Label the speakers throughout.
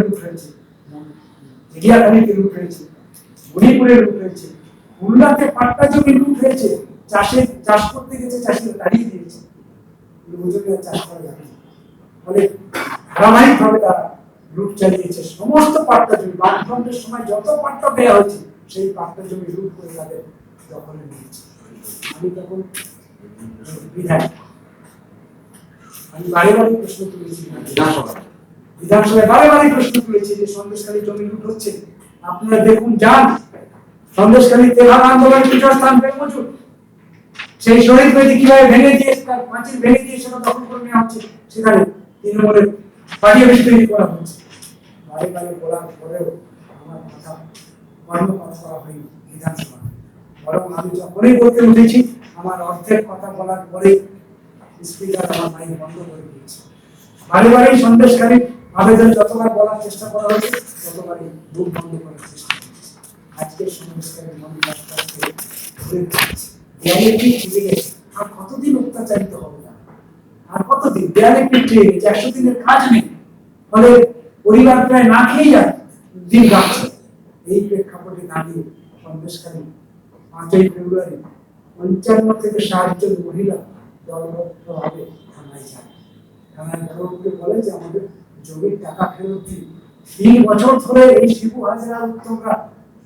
Speaker 1: Root root মণিপুরের root খুলনাতে পাট্টা জমি রুট চাষে চাষ করতে গেছে দিয়েছে। চাষ করা যাবে ধারাবাহিকভাবে তারা চালিয়েছে। সমস্ত পাট্টা জমি, বামফ্রন্টের সময় যত পাট্টা দেওয়া হয়েছে, সেই পাট্টা জমি লুট করে তাদের দখলে নিয়েছে। আমি তখন বিধায়ক। আমি বারে বারে প্রশ্ন তুলেছি। বিধানসভায় প্রশ্ন যে জমি লুট হচ্ছে। আপনারা দেখুন, যান। তেভাগ আন্দোলন সেই শহীদ বেদি কীভাবে ভেঙে দিয়ে, তার পাঁচিল ভেঙে দিয়ে সেটা দখল করে নেওয়া হচ্ছে, সেখানে তৈরি করা হচ্ছে। বারে বারে বলার পরেও আমার কথা করা হয়নি বিধানসভা। বরং আমি যখনই বলতে উঠেছি, আমার কথা বলার পরে স্পিকার আমার মাইক বন্ধ করে দিয়েছে। বারে বারেই সন্দেশকারী আবেদন যতবার বলার চেষ্টা করা হয়েছে, ততবারই মুখ বন্ধ করার চেষ্টা আজকের সন্দেশকারী মনে আস্তে আস্তে দেয়ালে পিঠ গেছে আর কতদিন অত্যাচারিত হবে না? আর কতদিন? দেয়ালে পিঠ গেছে একশো দিনের কাজ নেই, ফলে পরিবার প্রায় না খেয়ে যায় দিন কাটছে এই প্রেক্ষাপটে দাঁড়িয়ে সন্দেশকারী পাঁচই ফেব্রুয়ারি পঞ্চান্ন থেকে ষাট জন মহিলা দলবদ্ধভাবে থানায় যায়। থানায় গৌরবকে বলে যে আমাদের জমির টাকা ফেরত দিন তিন বছর ধরে এই শিবু হাজারা উত্তমরা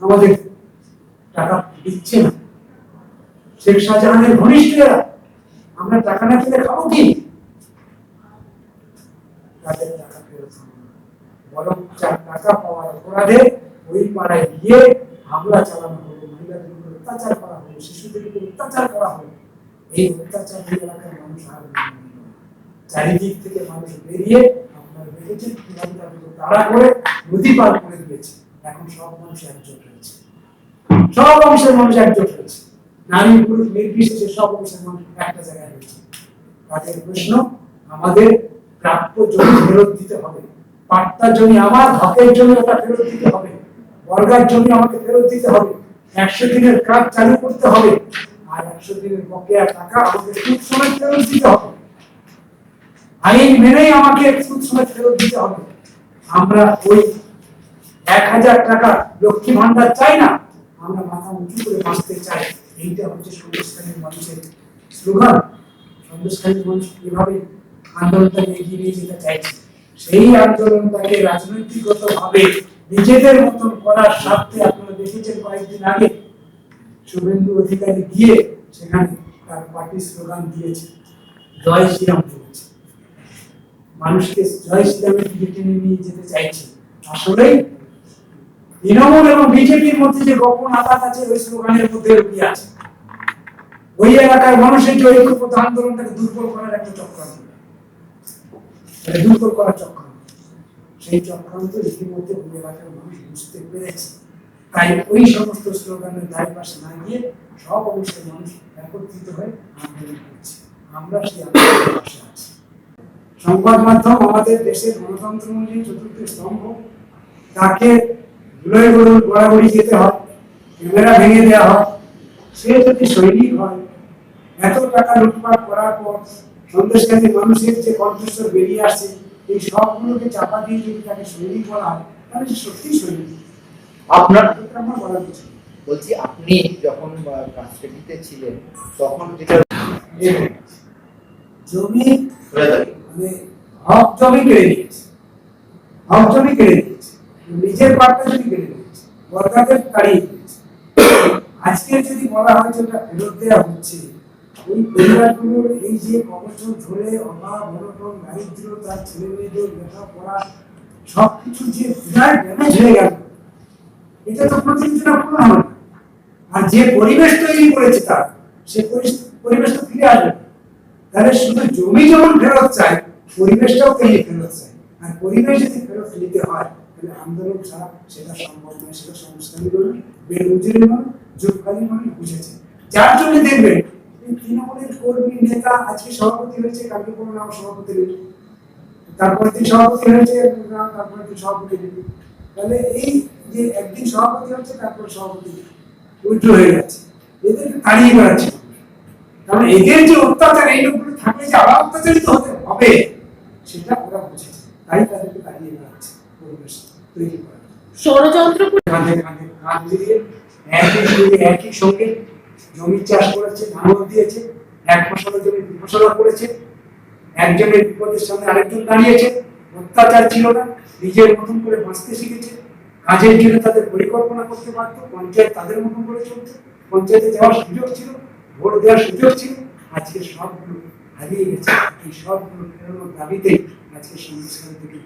Speaker 1: আমাদের টাকা দিচ্ছে না। শেখ শাহজাহানের ঘনিষ্ঠরা, আমরা টাকা না দিলে খাব কি? তাদের টাকা ফেরত বরং টাকা পাওয়ার অপরাধে ওই পাড়ায় গিয়ে হামলা চালানো হলো মহিলাদের উপর অত্যাচার করা হলো শিশুদের উপর অত্যাচার করা হলো এই অত্যাচার এলাকার মানুষ আর। চারিদিক থেকে মানুষ বেরিয়ে দেখেছেন কীভাবে তাদের তাড়া করে নদী পার করে দিয়েছে। এখন সব মানুষ একজোট হয়েছে। সব অংশের মানুষ একজোট হয়েছে। নারী, পুরুষ নির্বিশেষে সব অংশের মানুষ একটা জায়গায় তাদের প্রশ্ন, আমাদের প্রাপ্য জমি ফেরত দিতে হবে। পাট্টা জমি আমার হকের জমি ওটা ফেরত দিতে হবে। বর্গার জমি আমাকে ফেরত দিতে হবে। একশো দিনের কাজ চালু করতে হবে। আর একশো দিনের বকেয়া টাকা আমাকে সুদ সময় ফেরত দিতে হবে। আইন মেনেই আমাকে সময় ফেরত দিতে হবে। আমরা ওই এক হাজার টাকা লক্ষ্মী ভান্ডার চাই না, আমরা মাথা উঁচু করে বাঁচতে চাই। এইটা হচ্ছে সন্দেশকারীর মানুষের স্লোগান। সন্দেশকারীর মানুষ এভাবে আন্দোলনটাকে এগিয়ে নিয়ে যেতে চাইছে, সেই আন্দোলনটাকে রাজনৈতিকগত ভাবে নিজেদের মতন করার স্বার্থে আপনারা দেখেছেন কয়েকদিন আগে। শুভেন্দু অধিকারী গিয়ে সেখানে তার পার্টি স্লোগান দিয়েছে, জয় শ্রীরাম বলেছে। মানুষকে জয় শ্রীরামের দিকে টেনে নিয়ে যেতে চাইছে। আসলেই তৃণমূল এবং বিজেপির মধ্যে যে গোপন আঘাত আছে, ওই স্লোগানের মধ্যে লুকিয়ে আছে। ওই এলাকার মানুষের যে ঐক্যবদ্ধ আন্দোলনটাকে দুর্বল করার একটা চক্রান্ত দুর্বল করার চক্রান্ত সেই চক্রান্ত ইতিমধ্যে ওই এলাকার মানুষ বুঝতে পেরেছে। তাই ওই সমস্ত স্লোগানের দায় পাশে না গিয়ে সব অংশের মানুষ একত্রিত হয়ে আন্দোলন করছে। আমরা সেই আন্দোলনের পাশে আছি। সংবাদ মাধ্যম আমাদের দেশের গণতন্ত্রমূলী চতুর্থ স্তম্ভ। তাকে ধুলোয় গড়াগড়ি যেতে হয় ক্যামেরা ভেঙে দেওয়া হয়। সে যদি সৈনিক হয় এত টাকা লুটপাট করার পর সন্দেশকারী মানুষের যে কণ্ঠস্বর বেরিয়ে আসছে এই সবগুলোকে চাপা দিয়ে যদি তাকে সৈনিক বলা হয় তাহলে সে সত্যি সৈনিক।
Speaker 2: আপনার
Speaker 1: আমার বলার কিছু
Speaker 2: বলছি আপনি যখন কাস্টাডিতে ছিলেন তখন যেটা
Speaker 1: জমি জমি কেড়ে নিয়েছে, হক জমি কেড়ে নিয়েছে, নিজের কেড়ে নিয়েছে তাড়িয়ে দিয়েছে আজকে যদি বলা হয় যে ওটা ফেরত দেওয়া হচ্ছে, ওই পরিবারগুলোর এই যে কবচর ধরে অভাব দারিদ্র তার ছেলে মেয়েদের লেখাপড়া, সবকিছু যে বিরাট ড্যামেজ হয়ে গেল, এটা তো প্রতিযোগিতা হবে আর যে পরিবেশ তৈরি করেছে তার, সে পরিবেশ তো ফিরে আসবে। তাহলে শুধু জমি যেমন ফেরত চাই পরিবেশটাও ফেরত চাই আর পরিবেশ যদি ফেরত নিতে হয়, তাহলে আন্দোলন ছাড়া সেটা সম্ভব নয়, সেটা সংস্কারী বলুন বেরোজগারি বলুন যুগকালীন মানুষ বুঝেছে। যার জন্য দেখবেন তৃণমূলের কর্মী নেতা আজকে সভাপতি হয়েছে, কালকে কোনো নাম সভাপতি নেই সভাপতি হয়েছে সভাপতি নেই তাহলে এই যে একদিন সভাপতি হচ্ছে, তারপরে সভাপতি উল্টো হয়ে যাচ্ছে। এদেরকে তাড়িয়ে বেড়াচ্ছে। কারণ এদের যে অত্যাচার, এই লোকগুলো থাকলে যে আবার অত্যাচারিত হতে হবে। সেটা ওরা বুঝেছে। তাই তাদেরকে দাঁড়িয়ে বেড়াচ্ছে পরিবেশ তৈরি করা
Speaker 3: ষড়যন্ত্র
Speaker 1: একই সঙ্গে জমি চাষ করেছে ধান দিয়েছে এক ফসলের জমি দু করেছে একজনের বিপদের সামনে আরেকজন দাঁড়িয়েছে অত্যাচার ছিল না নিজের মতন করে বাঁচতে শিখেছে কাজের জন্য তাদের পরিকল্পনা করতে পারত পঞ্চায়েত তাদের মতন করে চলতো পঞ্চায়েতে যাওয়ার সুযোগ ছিল ভোট দেওয়ার সুযোগ ছিল আজকে সবগুলো হারিয়ে গেছে। এই সবগুলো ফেরানোর দাবিতে আজকে সংস্কার থেকে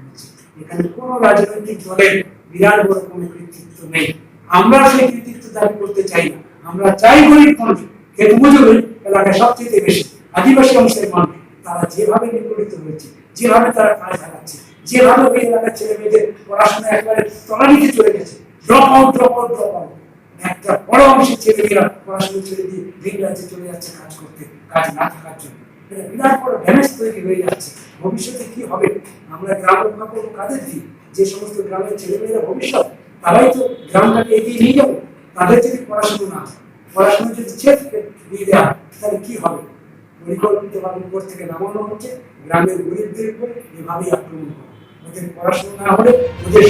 Speaker 1: হচ্ছে এখানে রাজনৈতিক দলের বিরাট বড় কোনো কৃতিত্ব নেই। আমরা সেই কৃতিত্ব দাবি করতে চাই না। আমরা চাই গরিব মানুষ, খেত মজুরি এলাকায় সবচেয়ে বেশি আদিবাসী অংশের মানুষ, তারা যেভাবে নিপীড়িত হয়েছে, যেভাবে তারা কাজ হারাচ্ছে, যেভাবে ওই এলাকার ছেলে মেয়েদের পড়াশোনা একবারে তলানিতে চলে গেছে drop out drop out drop out বড় পড়াশোনা ছেড়ে দিয়ে রাজ্যে চলে যাচ্ছে কাজ করতে, কাজ না থাকার জন্য। বিরাট বড় ড্যামেজ তৈরি হয়ে যাচ্ছে। ভবিষ্যতে কি হবে? আমরা গ্রাম রক্ষা করব কাদের দিয়ে যে সমস্ত গ্রামের ছেলেমেয়েরা ভবিষ্যৎ, তারাই তো গ্রামটাকে এগিয়ে নিয়ে যাবে। তাদের যদি পড়াশোনা না পড়াশোনা যদি ছেদ দিয়ে দেওয়া তাহলে কি হবে? পরিকল্পিতভাবে উপর থেকে নামানো হচ্ছে। গ্রামের গরিবদের উপর এভাবেই আক্রমণ করা ওদের পড়াশোনা না হলে ওদের